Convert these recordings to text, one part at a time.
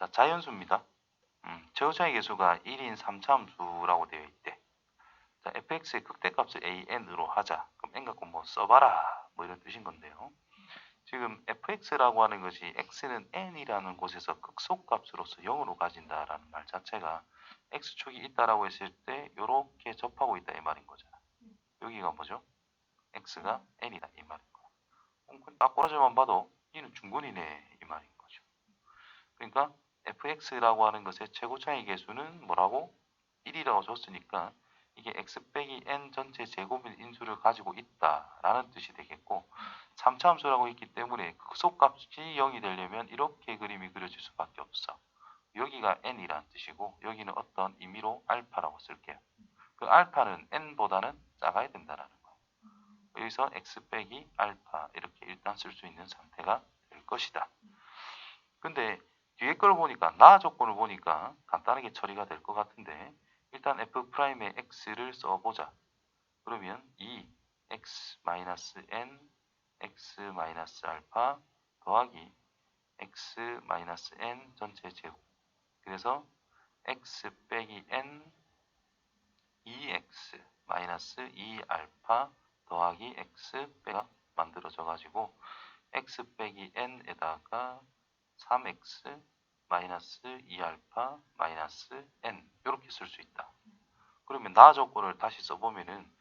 자, 자연수입니다. 음, 최고차의 개수가 1인 3차함수라고 되어 있대. 자, fx의 극대값을 an으로 하자. 그럼 n 갖고 뭐 써봐라. 뭐 이런 뜻인 건데요. 지금 fx라고 하는 것이 x는 n이라는 곳에서 극소값으로서 0으로 가진다라는 말 자체가 x축이 있다라고 했을 때 이렇게 접하고 있다 이 말인 거잖아. 여기가 뭐죠? x가 n이다 이 말인 거야. 그럼 그딱 꼬라지만 봐도 이는 중근이네 이 말인 거죠. 그러니까 fx라고 하는 것의 최고차의 개수는 뭐라고? 1이라고 줬으니까 이게 x 빼기 n 전체 제곱인 인수를 가지고 있다라는 뜻이 되겠고 3차 함수라고 했기 때문에 극소값이 0이 되려면 이렇게 그림이 그려질 수밖에 없어. 여기가 n이라는 뜻이고 여기는 어떤 의미로 알파라고 쓸게요. 그 알파는 n보다는 작아야 된다라는 거예요. 여기서 x 빼기 알파 이렇게 일단 쓸 수 있는 상태가 될 것이다. 근데 뒤에 걸 보니까 나 조건을 보니까 간단하게 처리가 될 것 같은데 일단 f'의 x를 써보자. 그러면 2 x n x 알파 더하기 x n 전체 제곱 그래서 x 빼기 n 2x 마이너스 2알파 더하기 x 빼가 만들어져 가지고 x 빼기 n에다가 3x 마이너스 2알파 마이너스 n 이렇게 쓸 수 있다. 그러면 나 조건을 다시 써보면은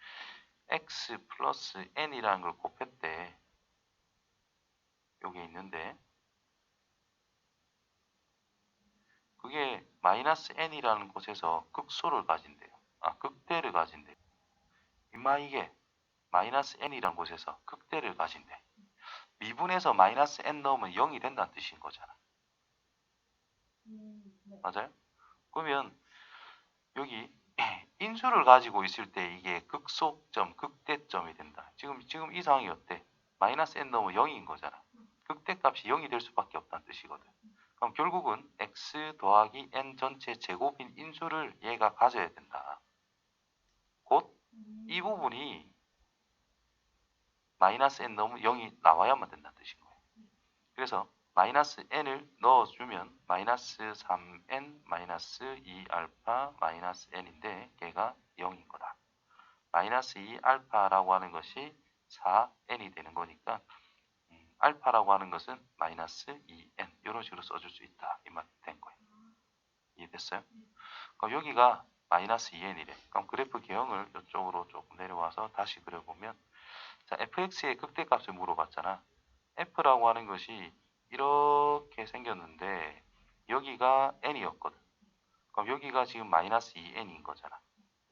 x 플러스 n이라는 걸 곱했대. 여기 있는데 그게 마이너스 n이라는 곳에서 극소를 가진대요. 아 극대를 가진대요. 이마 이게 마이너스 n이라는 곳에서 극대를 가진대. 미분에서 마이너스 n 넣으면 0이 된다는 뜻인 거잖아. 음, 네. 맞아요? 그러면 여기 인수를 가지고 있을 때 이게 극소점, 극대점이 된다. 지금 지금 이 상황이 어때? 마이너스 n 넣으면 0인 거잖아. 극대값이 0이 될 수밖에 없다는 뜻이거든. 그럼 결국은 x 더하기 n 전체 제곱인 인수를 얘가 가져야 된다. 곧이 음, 부분이 마이너스 n 넣으면 0이 나와야만 된다는 뜻인 거예요. 그래서 마이너스 n을 넣어주면 마이너스 3n 마이너스 2알파 마이너스 n인데 걔가 0인 거다. 마이너스 2알파라고 하는 것이 4n이 되는 거니까 음, 알파라고 하는 것은 마이너스 2n 이런 식으로 써줄 수 있다. 이 말 된 거예요. 이해됐어요? 그럼 여기가 마이너스 2n이래. 그럼 그래프 개형을 이쪽으로 조금 내려와서 다시 그려보면 자 fx의 극대값을 물어봤잖아. f라고 하는 것이 이렇게 생겼는데 여기가 n이었거든. 그럼 여기가 지금 마이너스 2n인 거잖아.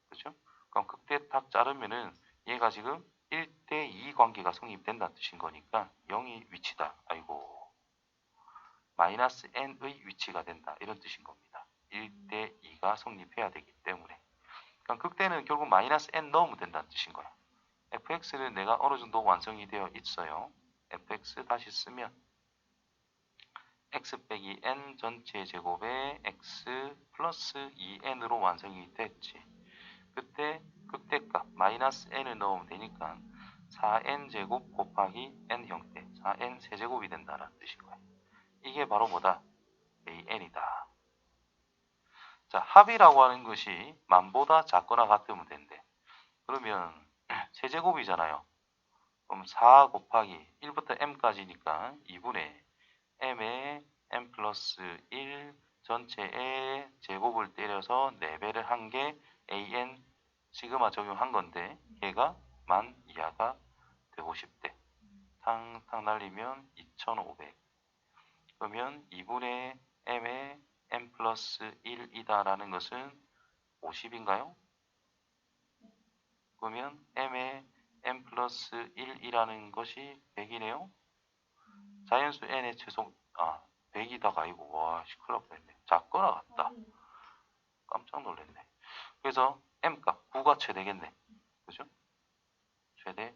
그렇죠? 그럼 극대 탁 자르면은 얘가 지금 1대 2 관계가 성립된다는 뜻인 거니까 0이 위치다. 아이고. 마이너스 n의 위치가 된다. 이런 뜻인 겁니다. 1대 2가 성립해야 되기 때문에. 그럼 극대는 결국 마이너스 n 넣으면 된다는 뜻인 거야. Fx는 내가 어느 정도 완성이 되어 있어요. fx 다시 쓰면 x 빼기 n 전체 제곱에 x 플러스 2n으로 완성이 됐지. 그때 극대값 마이너스 n을 넣으면 되니까 4n 제곱 곱하기 n 형태 4n 세제곱이 된다는 거야. 이게 바로 뭐다? an이다. 자, 합이라고 하는 것이 만보다 작거나 같으면 된대. 그러면 세제곱이잖아요. 그럼 4 곱하기 1부터 m까지니까 2분의 m에 m 플러스 1 전체에 제곱을 때려서 4배를 한 게 an 시그마 적용한 건데 얘가 만 이하가 되고 싶대. 탕탕 날리면 2500. 그러면 2분의 m에 m 플러스 1이다라는 것은 50인가요? 바꾸면 m의 n 플러스 1이라는 것이 100이네요. 자연수 n의 최소 아 100이다가 아니고 와 큰일 났네. 자 끊어갔다. 깜짝 놀랐네. 그래서 m값 9가 최대겠네. 그죠? 최대